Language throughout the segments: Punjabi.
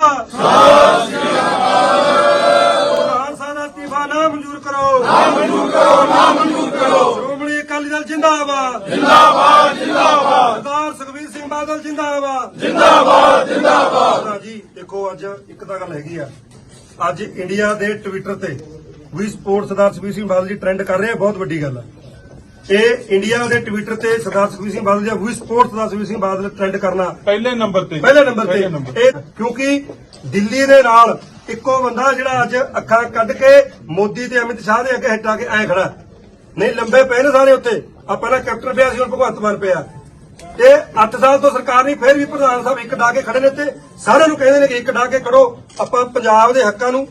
ਪ੍ਰਧਾਨ ਸਾਹਿਬ ਦਾ ਅਸਤੀਫਾ ਨਾ ਮਨਜ਼ੂਰ ਕਰੋ ਨਾ ਮਨਜ਼ੂਰ ਕਰੋ ਨਾ ਮਨਜ਼ੂਰ ਕਰੋ ਸ਼੍ਰੋਮਣੀ ਅਕਾਲੀ ਦਲ ਜਿੰਦਾਬਾਦ ਜਿੰਦਾਬਾਦ ਜਿੰਦਾਬਾਦ ਸਰਦਾਰ ਸੁਖਬੀਰ ਸਿੰਘ ਬਾਦਲ ਜਿੰਦਾਬਾਦ ਜਿੰਦਾਬਾਦ ਜਿੰਦਾਬਾਦ ਜੀ ਦੇਖੋ ਅੱਜ ਇੱਕ ਤਾਂ ਗੱਲ ਹੈਗੀ ਆ ਅੱਜ ਇੰਡੀਆ ਦੇ ਟਵਿੱਟਰ ਤੇ ਵੀ ਸਪੋਰਟ ਸਰਦਾਰ ਸੁਖਬੀਰ ਸਿੰਘ ਬਾਦਲ ਜੀ ਟ੍ਰੈਂਡ ਕਰ ਰਹੇ ਆ ਬਹੁਤ ਵੱਡੀ ਗੱਲ ਆ ਇਹ ਇੰਡੀਆ ਦੇ ਟਵਿੱਟਰ ਤੇ ਸਰਦਾਰ ਸੁਖਬੀਰ ਸਿੰਘ ਬਾਦਲ ਜਾਂ ਵੀ ਸਪੋਰਟ ਸਰਦਾਰ ਸੁਖਬੀਰ ਸਿੰਘ ਬਾਦਲ ਟ੍ਰੈਂਡ ਕਰਨਾ। ਪਹਿਲੇ ਨੰਬਰ ਤੇ। ਪਹਿਲੇ ਨੰਬਰ ਤੇ। ਇਹ ਕਿਉਂਕਿ ਦਿੱਲੀ ਦੇ ਨਾਲ ਇੱਕੋ ਬੰਦਾ ਜਿਹੜਾ ਅੱਜ ਅੱਖਾਂ ਕੱਢ ਕੇ ਮੋਦੀ ਤੇ ਅਮਿਤ ਸ਼ਾਹ ਦੇ ਅੱਗੇ ਹਟਾ ਕੇ ਐ ਖੜਾ। ਨਹੀਂ ਲੰਬੇ ਪਏ ਨੇ ਸਾਰੇ ਉੱਤੇ। ਆ ਪਹਿਲਾਂ ਕੈਪਟਨ ਪਿਆ ਸੀ ਹੁਣ ਭਗਵੰਤ ਮਾਨ ਪਿਆ। ਤੇ 8 ਸਾਲ ਤੋਂ ਸਰਕਾਰ ਨਹੀਂ ਫੇਰ ਵੀ ਪ੍ਰਧਾਨ ਸਾਹਿਬ ਇੱਕ ਡਾ ਕੇ ਖੜੇ ਨੇ ਤੇ ਸਾਰਿਆਂ ਨੂੰ ਕਹਿੰਦੇ ਨੇ ਕਿ ਇੱਕ ਡਾ ਕੇ ਖੜੋ ਆਪਾਂ ਪੰਜਾਬ ਦੇ ਹੱਕਾਂ ਨੂੰ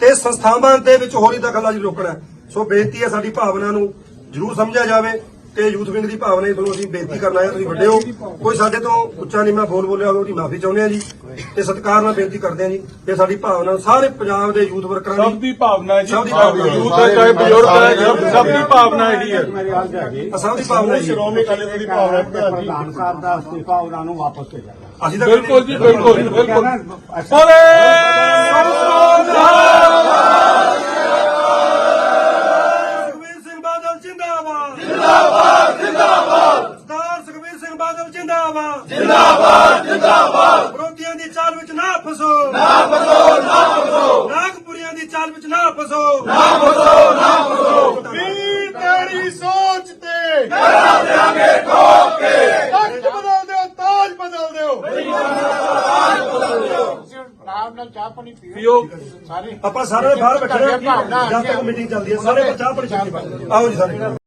ਤੇ ਸੰਸਥਾਵਾਂ ਦੇ ਵਿੱਚ ਹੋਰੀ ਦਖਲਅੰਦਾਜ਼ੀ ਰੋਕਣਾ। ਸੋ ਬੇਨਤੀ ਹੈ ਸਾਡੀ ਭਾਵਨਾ ਨੂੰ ਜ਼ਰੂਰ ਸਮਝਿਆ ਜਾਵੇ ਤੇ ਯੂਥ ਵਿੰਗ ਦੀ ਭਾਵਨਾ ਹੀ ਤੁਹਾਨੂੰ ਅਸੀਂ ਬੇਨਤੀ ਕਰਨਾ ਹੈ ਤੁਸੀਂ ਵੱਡੇ ਹੋ। ਕੋਈ ਸਾਡੇ ਤੋਂ ਉੱਚਾ ਨਹੀਂ ਮੈਂ ਬੋਲ ਬੋਲਿਆ ਹੋਵੇ ਉਹਦੀ ਮਾਫੀ ਚਾਹੁੰਦੇ ਆ ਜੀ। ਤੇ ਸਤਿਕਾਰ ਨਾਲ ਬੇਨਤੀ ਕਰਦੇ ਆ ਜੀ ਤੇ ਸਾਡੀ ਭਾਵਨਾ ਸਾਰੇ ਪੰਜਾਬ ਦੇ ਯੂਥ ਵਰਕਰਾਂ ਸਭ ਦੀ ਦੀ ਭਾਵਨਾ ਹੈ ਜੀ। ਸਭ ਦੀ ਭਾਵਨਾ। ਯੂਥ ਹੈ। ਚਾਹੇ ਬਜ਼ੁਰਗ ਹੈ ਸਭ- ਦੀ ਭਾਵਨਾ ਇਹੀ ਹੈ। ਸਭ ਦੀ ਭਾਵਨਾ ਹੈ। ਜੀ ਸ਼੍ਰੋਮਣੀ ਅਕਾਲੀ ਦਲ ਦੀ ਭਾਵਨਾ ਹੈ। ਪ੍ਰਧਾਨ ਜੀ ਪ੍ਰਧਾਨ ਸਾਹਿਬ ਦਾ ਅਸਤੀਫਾ ਉਹਨਾਂ ਨੂੰ ਵਾਪਸ ਭੇਜਾਂਗਾ। ਅਸੀਂ ਤਾਂ ਬਿਲਕੁਲ ਜੀ ਬਿਲਕੁਲ ਬਿਲਕੁਲ। ਬੋਲੇ ਸੁਖਬੀਰ ਸਿੰਘ ਬਾਦਲ ਜਿੰਦਾਬਾਦ ਜਿੰਦਾਬਾਦ ਜਿੰਦਾਬਾਦ ਸਰਦਾਰ ਸੁਖਬੀਰ ਸਿੰਘ ਬਾਦਲ ਜਿੰਦਾਬਾਦ। ਜਿੰਦਾਬਾਦ ਜਿੰਦਾਬਾਦ। ਵਿਰੋਧੀਆਂ ਦੀ ਚਾਲ ਵਿੱਚ ਨਾ ਫਸੋ। ਨਾ ਫਸੋ ਨਾ ਫਸੋ। ਨਾਗਪੁਰੀਆਂ ਦੀ ਚਾਲ ਵਿੱਚ ਨਾ ਫਸੋ। ਨਾ ਫਸੋ ਨਾ ਫਸੋ। ਵੀ ਤੇਰੀ ਸੋਚ ਤੇ। ਕਰਾ ਦੇਾਂਗੇ ਠੋਕ ਕੇ। ਤਖਤ ਬਦਲ ਦਿਓ ਤਾਜ ਬਦਲ ਦਿਓ ਨਾਲ ਚਾਹ ਪਾਣੀ ਪੀਓ। ਪੀਓ। ਸਾਰੇ ਆਪਾਂ ਸਾਰੇ ਬਾਹਰ ਬੈਠੇ ਜਦ ਤੱਕ ਮੀਟਿੰਗ ਚੱਲਦੀ ਹੈ ਸਾਰੇ ਚਾਹ ਪਾਣੀ ਕੇ ਆਓ ਜੀ ਸਾਰੇ।